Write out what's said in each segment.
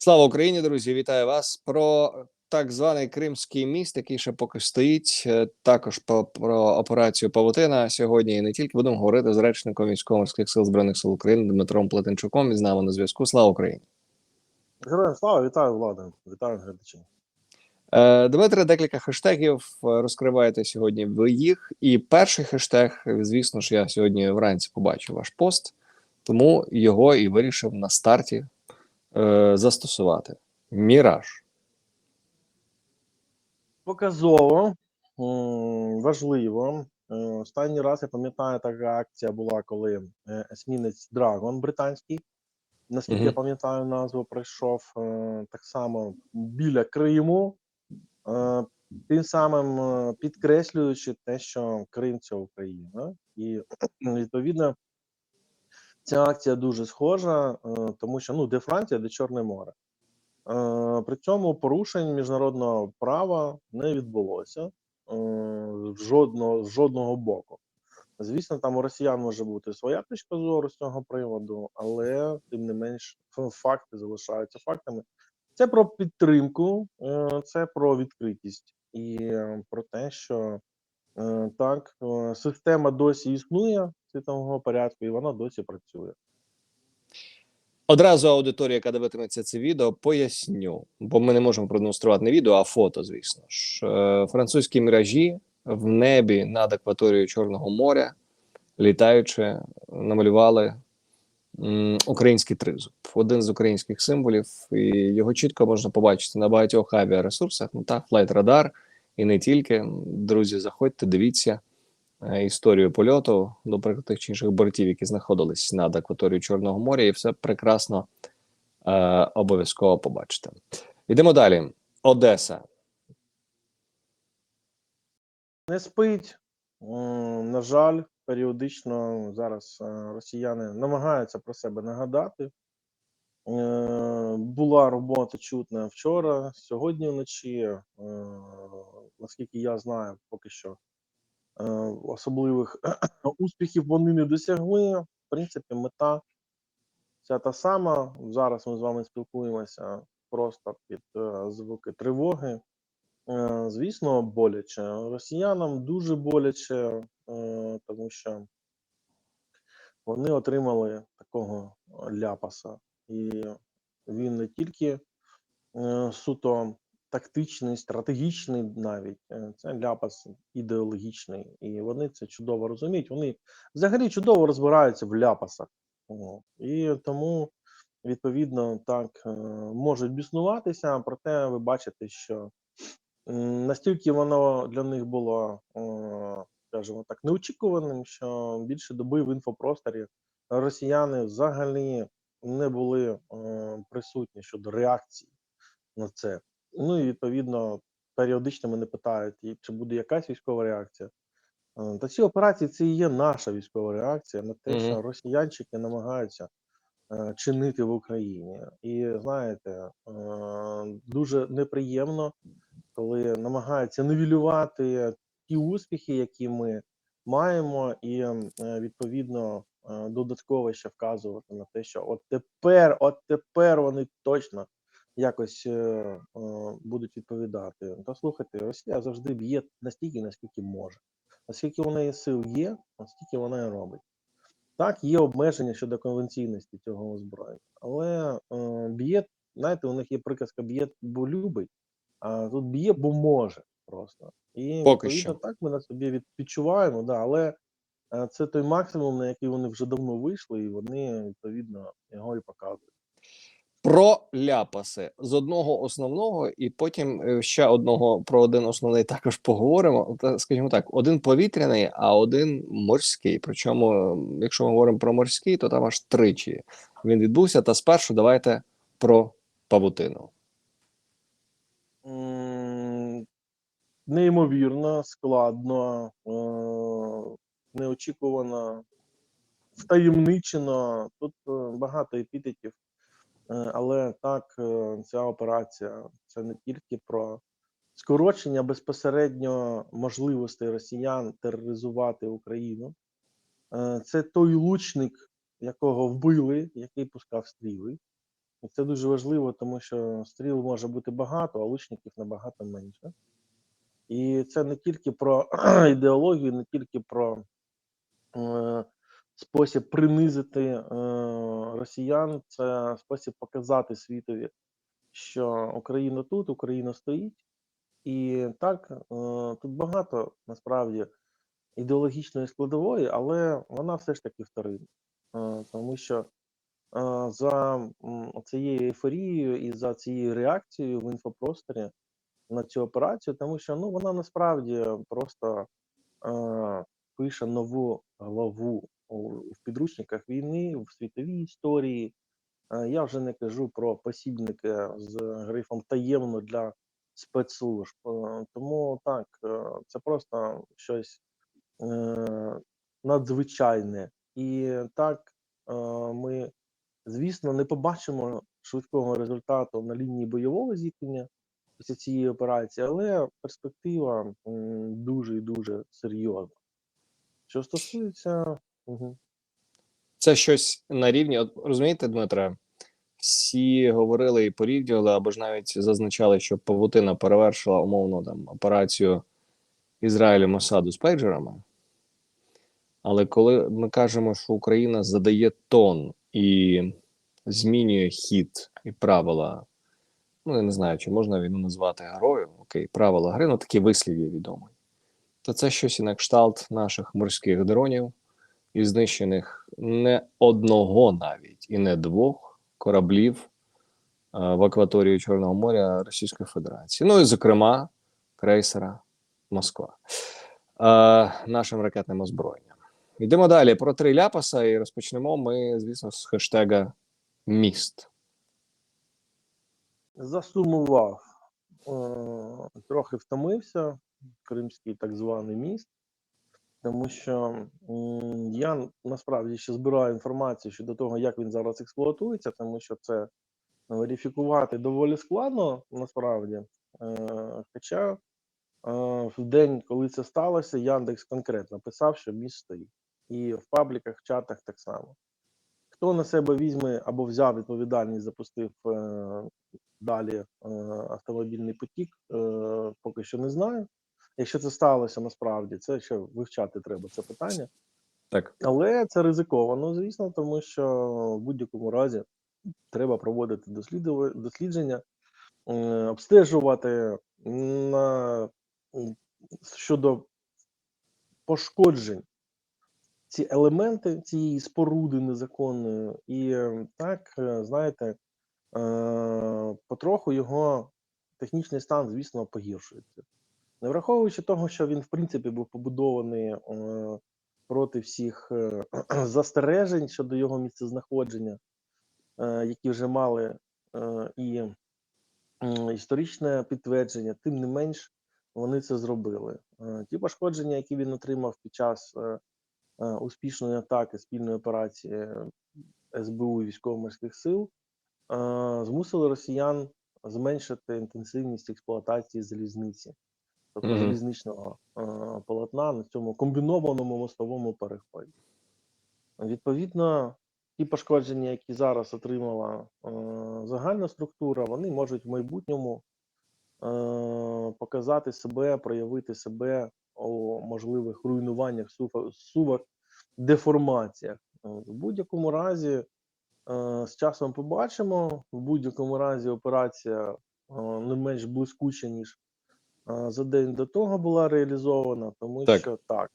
Слава Україні, друзі! Вітаю вас про так званий Кримський міст, який ще поки стоїть. е, Також по про операцію Павутина сьогодні і не тільки будемо говорити з речником військово-морських сил збройних сил України Дмитром Плетенчуком. Він з нами на зв'язку. Слава Україні! Героям слава, вітаю влада, вітаю глядачів. Е, Дмитре, декілька хештегів е, розкриваєте сьогодні ви їх. І перший хештег, звісно ж, я сьогодні вранці побачив ваш пост, тому його і вирішив на старті е, застосувати. Міраж. Показово, важливо. Е, Останній раз я пам'ятаю, така акція була, коли е, есмінець Драгон британський, наскільки я пам'ятаю, назву пройшов е, так само біля Криму, тим самим підкреслюючи те, що Крим це Україна, і відповідно ця акція дуже схожа, е, тому що ну де Франція, де Чорне море. Е, При цьому порушень міжнародного права не відбулося е, жодного, з жодного боку. Звісно, там у росіян може бути своя точка зору з цього приводу, але тим не менш факти залишаються фактами. Це про підтримку, це про відкритість і про те, що так, е, система досі існує світового порядку, і вона досі працює. Одразу аудиторія, яка дивитиметься це відео, поясню, бо ми не можемо продемонструвати не відео, а фото, звісно ж. Е, Французькі міражі в небі над акваторією Чорного моря, літаючи, намалювали український тризуб, один з українських символів, і його чітко можна побачити на багатьох авіаресурсах. Ну так, Flight Radar і не тільки. Друзі, заходьте, дивіться е, історію польоту до тих чи інших бортів, які знаходились над акваторією Чорного моря, і все прекрасно е, обов'язково побачите. Йдемо далі. Одеса. Не спить. На жаль, періодично зараз е, росіяни намагаються про себе нагадати. Е, Була робота чутна вчора, сьогодні вночі. Наскільки я знаю, поки що е, особливих успіхів вони не досягли. В принципі, мета ця та сама. Зараз ми з вами спілкуємося просто під е, звуки тривоги. Е, Звісно, боляче. Росіянам дуже боляче, тому що вони отримали такого ляпаса. І він не тільки суто тактичний, стратегічний навіть, е, це ляпас ідеологічний. І вони це чудово розуміють. Вони взагалі чудово розбираються в ляпасах. І тому, відповідно, так е, можуть біснуватися, проте ви бачите, що Настільки воно для них було, е, скажімо так, неочікуваним, що більше доби в інфопросторі росіяни взагалі не були присутні щодо реакції на це. Ну і відповідно періодично мене питають, чи буде якась військова реакція. Е, Та ці операції це і є наша військова реакція на те, що росіянчики намагаються е, чинити в Україні. І знаєте, е, дуже неприємно, коли намагаються нивелювати ті успіхи, які ми маємо, і відповідно додатково ще вказувати на те, що от тепер, от тепер вони точно якось е, будуть відповідати. Та слухайте, Росія завжди б'є настільки, наскільки може. Наскільки у неї сил є, настільки вона і робить. Так, є обмеження щодо конвенційності цього озброєння, але е, б'є, знаєте, у них є приказка б'є, бо любить, а тут б'є, бо може просто. І Поки що. так ми на собі від, відчуваємо, да, але е, це той максимум, на який вони вже давно вийшли, і вони відповідно його і показують. Про ляпаси з одного основного, і потім е, ще одного про один основний також поговоримо. Скажімо так, один повітряний, а один морський. Причому, якщо ми говоримо про морський, то там аж тричі він відбувся. Та спершу давайте про павутину. Неймовірно, складно, е, неочікувано, втаємничено. Тут е, багато епітетів, але так, е, ця операція це не тільки про скорочення безпосередньо можливостей росіян тероризувати Україну. Е, Це той лучник, якого вбили, який пускав стріли. І це дуже важливо, тому що стріл може бути багато, а лучників набагато менше. І це не тільки про ідеологію, не тільки про е, спосіб принизити е, росіян, це спосіб показати світові, що Україна тут, Україна стоїть. І так, е, тут багато насправді ідеологічної складової, але вона все ж таки вторинна. Е, Тому що е, за цією ейфорією і за цією реакцією в інфопросторі на цю операцію, тому що ну вона насправді просто е, пише нову главу в підручниках війни, в світовій історії. Е, Я вже не кажу про посібники з грифом таємно для спецслужб. Е, Тому так, е, це просто щось надзвичайне. І так ми, звісно, не побачимо швидкого результату на лінії бойового зіткнення після цієї операції, але перспектива дуже і дуже серйозна. Що стосується. Це щось на рівні. От розумієте, Дмитре, всі говорили і порівнювали, або ж навіть зазначали, що павутина перевершила умовно там операцію Ізраїлю Мосаду з пейджерами. Але коли ми кажемо, що Україна задає тон і змінює хід і правила, ну я не знаю, чи можна війну назвати грою, окей, правила гри, ну такі вислів є відомий, то це щось і на кшталт наших морських дронів і знищених не одного навіть і не двох кораблів е, в акваторії Чорного моря Російської Федерації. Ну і, зокрема, крейсера Москва е, нашим ракетним озброєнням. Йдемо далі про три ляпаса, і розпочнемо ми, звісно, з хештега міст. Засумував, е, трохи втомився, кримський так званий міст, тому що я насправді ще збираю інформацію щодо того, як він зараз експлуатується, тому що це верифікувати доволі складно насправді. Е, Хоча е, в день, коли це сталося, Яндекс конкретно писав, що міст стоїть. І в пабліках, в чатах так само. Хто на себе візьме або взяв відповідальність, запустив е, далі е, автомобільний потік, е, поки що не знаю. Якщо це сталося насправді, це ще вивчати треба це питання. Так, Але це ризиковано, звісно, тому що в будь-якому разі треба проводити дослідження, обстежувати на, щодо пошкоджень ці елементи цієї споруди незаконної, і так, е, знаєте, е, потроху його технічний стан, звісно, погіршується. Не враховуючи того, що він, в принципі, був побудований е, проти всіх е, застережень щодо його місцезнаходження, е, які вже мали і історичне підтвердження, тим не менш вони це зробили. Ті пошкодження, які він отримав під час успішної атаки спільної операції СБУ і військово-морських сил, змусили росіян зменшити інтенсивність експлуатації залізниці, тобто Мгм. залізничного е, полотна на цьому комбінованому мостовому переході. Відповідно, ті пошкодження, які зараз отримала е, загальна структура, вони можуть в майбутньому е, показати себе, проявити себе у можливих руйнуваннях, сувах, деформаціях. В будь-якому разі, е, з часом побачимо. В будь-якому разі операція е, не менш блискуча, ніж за день до того була реалізована, тому Так. що так,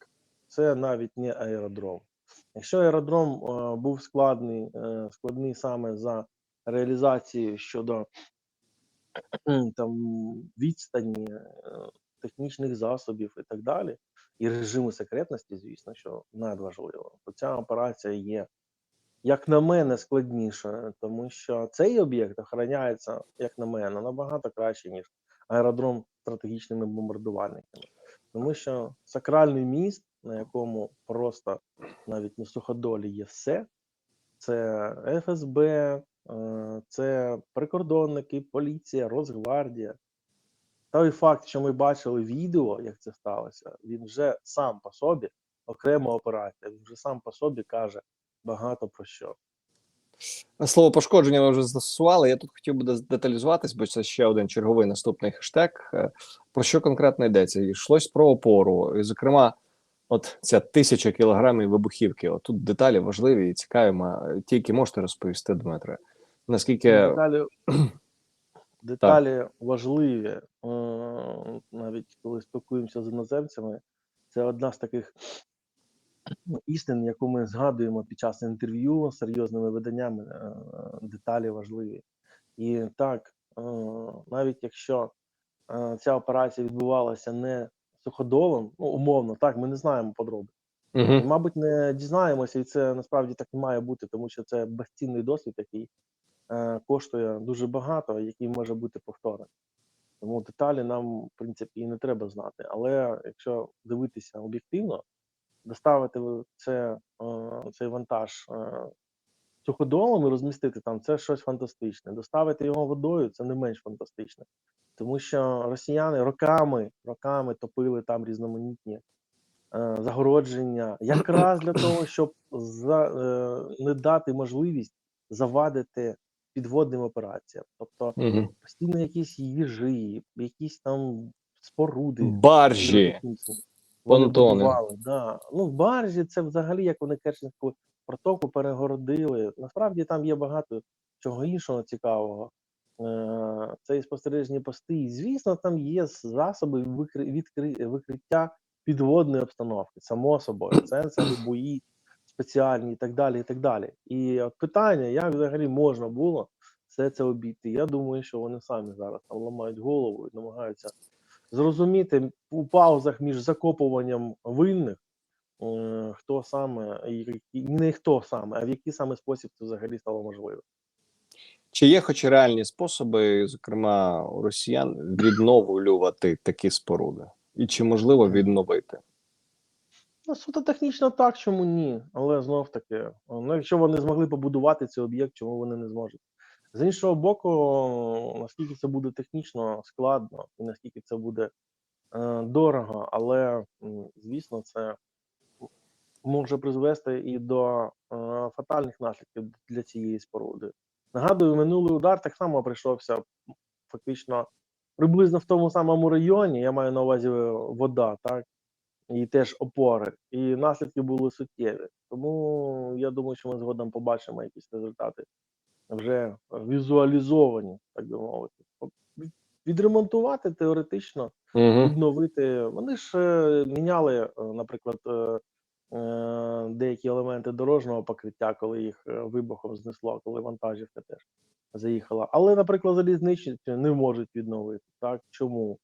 це навіть не аеродром. Якщо аеродром був складний, е, складний саме за реалізацією щодо там відстані, е, технічних засобів і так далі, і режиму секретності, звісно, що надважливо, то ця операція є, як на мене, складнішою, тому що цей об'єкт охороняється, як на мене, набагато краще, ніж аеродром стратегічними бомбардувальниками. Тому що сакральний міст, на якому просто навіть на суходолі є все, це ФСБ, е, це прикордонники, поліція, Росгвардія. Той факт, що ми бачили відео, як це сталося, він вже сам по собі окрема операція. Він вже сам по собі каже багато про що. Слово пошкодження ви вже застосували. Я тут хотів би деталізуватись, бо це ще один черговий наступний хештег. Е, Про що конкретно йдеться? Йшлось про опору, і, зокрема, от ця тисяча кілограмів вибухівки. От тут деталі важливі і цікаві. ма- Тільки можете розповісти, Дмитре. Наскільки Деталі, деталі важливі, е, навіть коли спілкуємося з іноземцями, це одна з таких ну, істин, яку ми згадуємо під час інтерв'ю з серйозними виданнями. е, Деталі важливі. І так, е, навіть якщо е, ця операція відбувалася не суходолом, ну умовно, так, ми не знаємо подробиць. І, мабуть, не дізнаємося, і це насправді так і має бути, тому що це безцінний досвід, який е, коштує дуже багато, який може бути повторений. Тому деталі нам, в принципі, і не треба знати. Але якщо дивитися об'єктивно, доставити це, е, цей вантаж е, суходолом і розмістити там це щось фантастичне. Доставити його водою це не менш фантастичне. Тому що росіяни роками, роками топили там різноманітні е, загородження, якраз для того, щоб за, е, не дати можливість завадити підводним операціям. Тобто Мгм. постійно якісь їжі, якісь там споруди. баржі. Вони да. Ну, баржі це взагалі, як вони Керченську протоку перегородили. Насправді там є багато чого іншого цікавого. Е, Це і спостережні пости. І, звісно, там є засоби викри... викриття підводної обстановки, само собою, сенсори, бої спеціальні і так далі. І так далі. І от питання, як взагалі можна було все це обійти? Я думаю, що вони самі зараз там ламають голову і намагаються зрозуміти у паузах між закопуванням винних, е, хто саме, і не хто саме, а в який саме спосіб це взагалі стало можливо. Чи є хоч реальні способи, зокрема у росіян, відновлювати такі споруди? І чи можливо відновити? Ну, суто технічно так, чому ні? Але знов таки, ну, якщо вони змогли побудувати цей об'єкт, чому вони не зможуть? З іншого боку, наскільки це буде технічно складно і наскільки це буде е, дорого, але звісно, це може призвести і до е, фатальних наслідків для цієї споруди. Нагадую, минулий удар так само прийшовся фактично приблизно в тому самому районі. Я маю на увазі е, вода, так і теж опори, і наслідки були суттєві. Тому я думаю, що ми згодом побачимо якісь результати вже візуалізовані, так би мовити. Відремонтувати теоретично, Угу. відновити. Вони ж е, міняли, е, наприклад, е, деякі елементи дорожнього покриття, коли їх вибухом знесло, коли вантажівка теж заїхала. Але, наприклад, залізничні не можуть відновити. Так чому?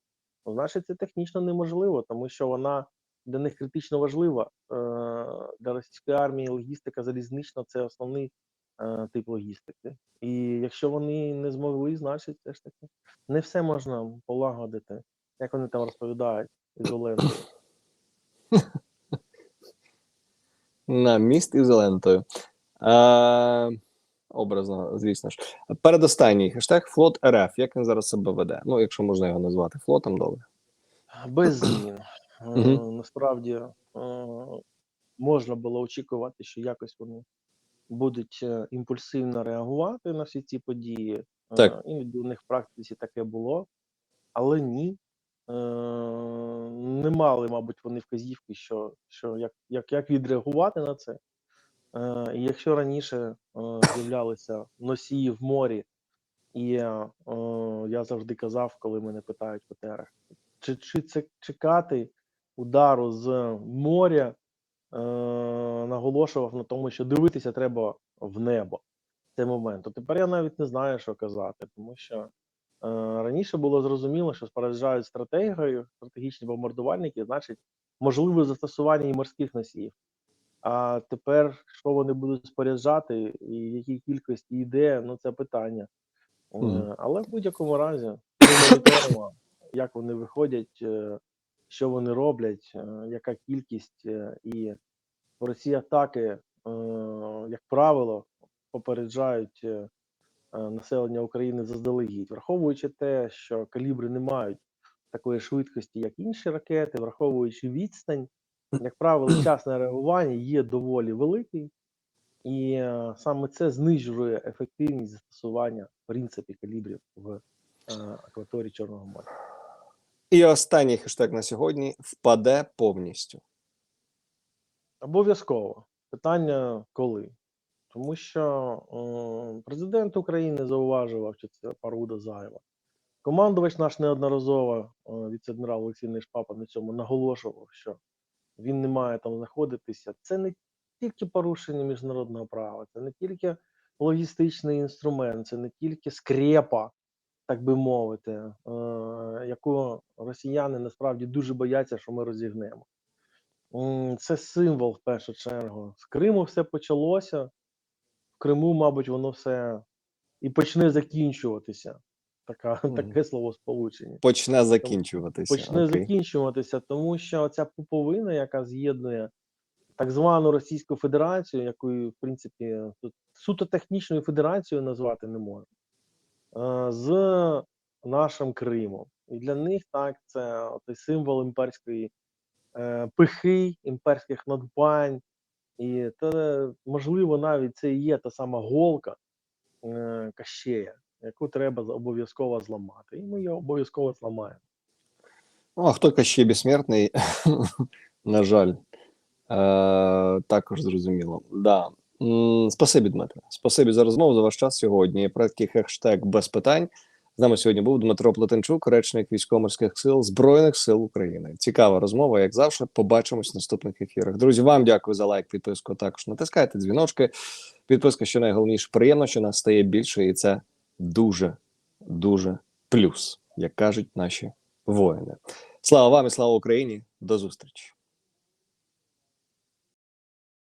Ну, значить, це технічно неможливо, тому що вона для них критично важлива. Для російської армії логістика залізнична це основний тип логістики. І якщо вони не змогли, значить, все ж таки не все можна полагодити, як вони там розповідають ізолентою. На міст із. Е, образно, звісно ж. Передостанній хештег флот РФ. Як він зараз себе веде? Ну, якщо можна його назвати флотом, добре. Без змін. Е, Насправді е, можна було очікувати, що якось вони будуть е, імпульсивно реагувати на всі ці події. Е, Так. Іноді у них в практиці таке було, але ні. Е, Не мали, мабуть, вони вказівки, що, що як, як, як відреагувати на це. Е, І якщо раніше е, з'являлися носії в морі, і е, я завжди казав, коли мене питають в ОТРах, чи, чи це чекати удару з моря, е, наголошував на тому, що дивитися треба в небо в цей момент. То тепер я навіть не знаю, що казати, тому що е, раніше було зрозуміло, що споражають стратегією, стратегічні бомбардувальники, значить, можливе застосування і морських носіїв. А тепер, що вони будуть споряджати, і в якій кількості йде, ну це питання. Е, Мгм. Але в будь-якому разі ми моніторимо, як вони виходять, е, що вони роблять, е, яка кількість, е, і ці атаки, е, як правило, попереджають населення України заздалегідь, враховуючи те, що калібри не мають такої швидкості, як інші ракети, враховуючи відстань, як правило, час на реагування є доволі великий. І саме це знижує ефективність застосування в принципі калібрів в акваторії Чорного моря. І останній хештег на сьогодні впаде повністю. Обов'язково. Питання коли? Тому що е, президент України зауважував, що це паруда зайва. Командувач наш неодноразово, е, віце-адмірал Олексій Нешпапа на цьому наголошував, що він не має там знаходитися. Це не тільки порушення міжнародного права, це не тільки логістичний інструмент, це не тільки скрепа, так би мовити, е, яку росіяни насправді дуже бояться, що ми розігнемо. Це символ в першу чергу. З Криму все почалося. В Криму, мабуть, воно все і почне закінчуватися. Така, Мгм. Таке словосполучення. Почне закінчуватися. Почне Окей. закінчуватися, тому що ця пуповина, яка з'єднує так звану Російську Федерацію, якою, в принципі, тут суто технічною федерацією назвати не можна, з нашим Кримом. І для них так це той символ імперської е, пихи, імперських надбань. І це, можливо, навіть це і є та сама голка е, Кащея, яку треба обов'язково зламати. І ми її обов'язково зламаємо. Ну, а хто ще безсмертний, на жаль, е, також зрозуміло. Да. Спасибі, Дмитро. Спасибі за розмову, за ваш час сьогодні. Про хештег без питань. З нами сьогодні був Дмитро Плетенчук, речник військово-морських сил Збройних сил України. Цікава розмова, як завжди. Побачимось в наступних ефірах. Друзі, вам дякую за лайк, підписку. Також натискайте дзвіночки. Підписка, що найголовніше, приємно, що нас стає більше, і це дуже, дуже плюс, як кажуть наші воїни. Слава вам і слава Україні! До зустрічі!